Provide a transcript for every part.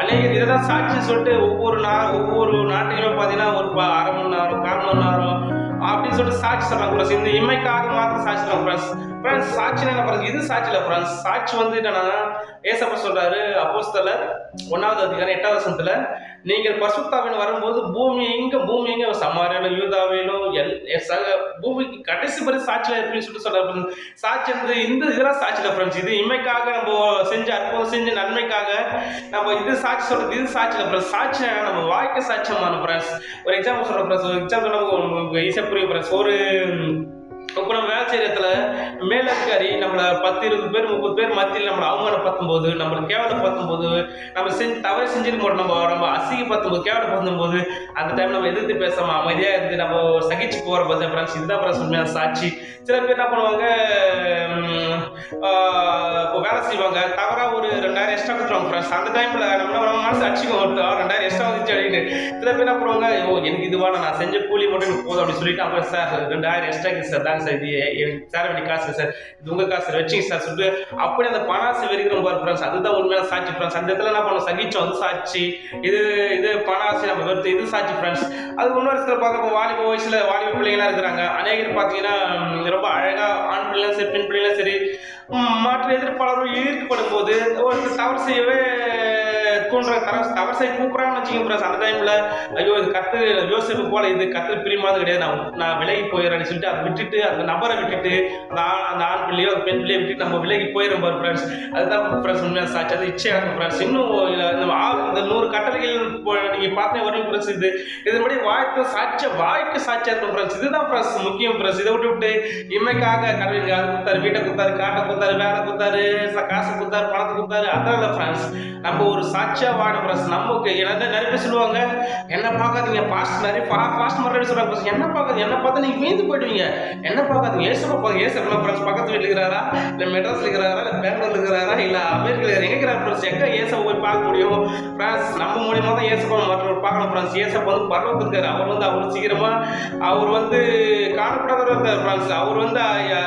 அநேகர் இதை தான் சாட்சி சொல்லிட்டு ஒவ்வொரு நா ஒவ்வொரு நாட்டுகளும் பார்த்தீங்கன்னா ஒரு அரை மணி நேரம் கால் மணி நேரம் அப்படின்னு சொல்லிட்டு சாட்சி சொல்றாங்க. இந்த இம்மைக்காக மாத்திரம் சாட்சி சொல்றாங்க. ஃப்ரெண்ட்ஸ் ஃப்ரெண்ட்ஸ் என்ன இது சாட்சியில் ஃப்ரெண்ட்ஸ் சாட்சி வந்து என்னன்னா ஏசப்ப சொல்றாரு அப்போஸ்தலர் ஒன்னாவது அதிகாரம் எட்டாவது வசனத்துல நீங்கள் பசுத்தாவின் வரும்போது பூமி எங்க பூமி எங்க? சமாரியிலும் யூதாவிலும் எல் சக பூமிக்கு கடைசி பரி சாட்சியில் இருப்பீங்கன்னு சொல்லிட்டு சொல்றாரு சாட்சி வந்து இந்த இதெல்லாம் சாட்சியில் ஃப்ரெண்ட்ஸ் இது இமைக்காக நம்ம செஞ்ச அற்புதம் செஞ்ச நன்மைக்காக நம்ம இது சாட்சி சொல்றது இது சாட்சியில் ஃப்ரெண்ட்ஸ் சாட்சி நம்ம வாழ்க்கை சாட்சியமான ஃப்ரெண்ட்ஸ் ஒரு எக்ஸாம்பிள் சொல்றேன் ஃப்ரெண்ட்ஸ் ஒரு எக்ஸாம்பிள் நமக்கு ஈஸியாக புரியும் ஃப்ரெண்ட்ஸ் ஒரு இப்போ நம்ம வேலை செய்யற இடத்துல மேலதிகாரி நம்மளை பத்து இருபது பேர் முப்பது பேர் மத்தியில் நம்மளை அவமானப்படுத்தும் போது நம்மளை கேவலப்படுத்தும் போது நம்ம செஞ்சு தவறு செஞ்சிருக்க மாட்டோம் நம்ம நம்ம அசிங்கப்படுத்தும் போது கேவலப்படுத்தும் போது அந்த டைம் நம்ம எதிர்த்து பேசாம அமைதியாக இருந்து நம்ம சகிச்சு போகிற போது ஃப்ரெண்ட்ஸ் இதுதான் ஃப்ரெண்ட்ஸ் உண்மையான சாட்சி. சில பேர் என்ன பண்ணுவாங்க இப்போ வேலை செய்வாங்க. தவறாக ஒரு ரெண்டாயிரம் எக்ஸ்ட்ரா கொடுத்துருவாங்க ஃப்ரெண்ட்ஸ் அந்த டைமில் நம்ம நம்ம மனசு அடிச்சுக்கோ ரெண்டாயிரம் எக்ஸ்ட்ரா வந்துச்சு அப்படின்னு. சில பேர் என்ன பண்ணுவாங்க ஓ எனக்கு இதுவா நான் செஞ்ச கூலி மட்டும் எனக்கு போதும் அப்படின்னு சொல்லிட்டு அப்புறம் சார் ரெண்டாயிரம் எக்ஸ்ட்ரா சார் தாங்க சார் இது எனக்கு சேர வேண்டிய காசு சார் இது உங்க காசு வச்சுங்க சார் சொல்லிட்டு அப்படி அந்த பணாசை வெறிக்கிறோம் பாரு ஃப்ரெண்ட்ஸ் அதுதான் உண்மையான சாட்சி ஃப்ரெண்ட்ஸ் அந்த இடத்துல என்ன பண்ணோம் சகிச்சோம். வந்து சாட்சி. இது இது பணாசை நம்ம வெறுத்து இது சாட்சி ஃப்ரெண்ட்ஸ் அது இன்னொரு சில பார்க்க வாலிப வயசுல வாலிப பிள்ளைங்களாம் இருக்கிறாங்க. அநேகர் பார்த்தீங்கன்னா ரொம்ப அழகா ஆண் பிள்ளைங்களும் சரி பெண் பிள்ளைங்களும் சரி மாற்று எதிர்ப்பாளர் ஈர்க்கப்படும் போது ஒரு தவறு செய்யவே தூண்டுற தவறு தவறு செய்ய கூப்பிட்றாங்கன்னு வச்சுக்கோங்க அந்த டைம்ல ஐயோ இது கத்து யோசிப்பு போல இது கத்து பிரியமானது கிடையாது. நான் நான் விலகி போயிடுறேன்னு சொல்லிட்டு அதை விட்டுட்டு அந்த நபரை விட்டுட்டு அந்த ஆண் அந்த ஆண் பிள்ளையோ அந்த பெண் பிள்ளையை விட்டுட்டு நம்ம விலகி போயிடும் பாரு ஃப்ரெண்ட்ஸ் அதுதான் ஃப்ரெண்ட்ஸ் உண்மையாக சாட்சி. அது இச்சையாக ஃப்ரெண்ட்ஸ் இன்னும் இந்த ஆ- இந்த நூறு கட்டளைகள் நீங்கள் பார்த்தேன் பார்த்தே வரையும் ஃப்ரெண்ட்ஸ் இது இதன்படி வாழ்க்கை சாட்சிய வாழ்க்கை சாட்சியாக இருக்கும் ஃப்ரெண்ட்ஸ் இதுதான் ஃப்ரெண்ட்ஸ் முக்கியம் ஃப்ரெண்ட்ஸ் இதை விட்டு விட்டு இம்மைக்காக கடவுளுக்கு அது கொடுத்தாரு. வீட்டை கொடுத்தாரு காட்டை கொடுத்தாரு வேலை கொடுத்தாரு ச- காசு கொடுத்தாரு பணத்தை கொடுத்தாரு. அதான் ஃப்ரெண்ட்ஸ் நம்ம ஒரு சாட்சி வாழணும் ஃப்ரெண்ட்ஸ் நமக்கு என்ன நிறைய பேர் சொல்லுவாங்க? என்ன பார்க்காதீங்க பாஸ்ட் நிறைய பாஸ்ட் மாதிரி சொல்கிறாங்க friends. என்ன பார்க்காது என்ன பார்த்தா நீங்கள் மீந்து போயிடுவீங்க. என்ன பார்க்காதீங்க ஏசப்பா பார்க்க ஏசப்பா ஃப்ரெண்ட்ஸ் பக்கத்து இருக்கிறாரா? இல்லை மெட்ராஸ்ல இருக்கிறாரா? இல்லை பெங்களூர் இருக்கிறாரா? இல்லை அமெரிக்கால எங்கே இருக்கிறார் ஃப்ரெண்ட்ஸ் எங்க ஏசப்பா போய் பார்க்க முடியும்? ஃப்ரெண்ட்ஸ் நம்ம மூலியமாக தான் ஏசப்பா மற்றவர் பார்க்கணும் ஃப்ரெண்ட்ஸ் ஏசப்பா வந்து பரவத்து இருக்காரு. அவர் வந்து அவர் சீக்கிரமாக அவர் வந்து காணப்படாதவர் இருக்கார் அவர் வந்து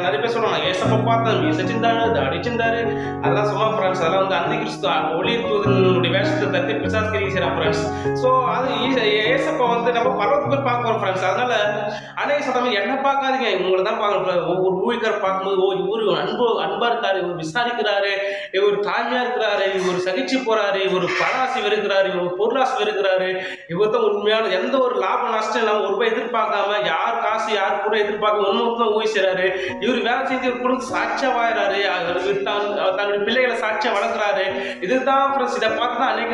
நிறைய பேர் சொல்லுவாங்க ஏசப்பா பார்த்தா மீசச்சிருந்தாரு அடிச்சிருந்தாரு. அதெல்லாம் சொல்லுவாங்க ஃப்ரெண்ட்ஸ் அதெல்லாம் வந்து அந்த கிறிஸ்து ஒளி தூதனுடைய வேஷத்தை தட்டி பிசாஸ்கிரி செய்யறான் ஃப்ரெண்ட்ஸ் ஸோ அது ஈச- ஏசப்பா வந்து நம்ம பரவத்து பார்க்குறோம் ஃப்ரெண்ட்ஸ் அதனால அநேக சதவீதம் என்ன பார்க்காதீங்க உங்களை தான் பார்க்கணும் ஒவ்வொரு ஊழியக்கார் பார்க்கும்போது ஓ இவர் அன்பு அன்பா இருக்காரு இவர் விசாரிக்கிறாரு இவர் தாழ்மையா இருக்கிறாரு இவர் சகிச்சு போறாரு இவர் பணாசி இருக்கிறாரு இவர் பொருளாசி இருக்கிறாரு இவர் தான் உண்மையான எந்த ஒரு லாப நஷ்டம் இல்லாமல் ஒரு ரூபாய் எதிர்பார்க்காம யார் காசு யார் கூட எதிர்பார்க்க உண்மைத்தான் ஊழி செய்றாரு இவர் வேலை செஞ்சு ஒரு குடும்ப சாட்சியா வாழறாரு. தன்னுடைய பிள்ளைகளை சாட்சியா வளர்க்குறாரு. இதுதான் ஃப்ரெண்ட்ஸ் இதை பார்த்து தான் அநேக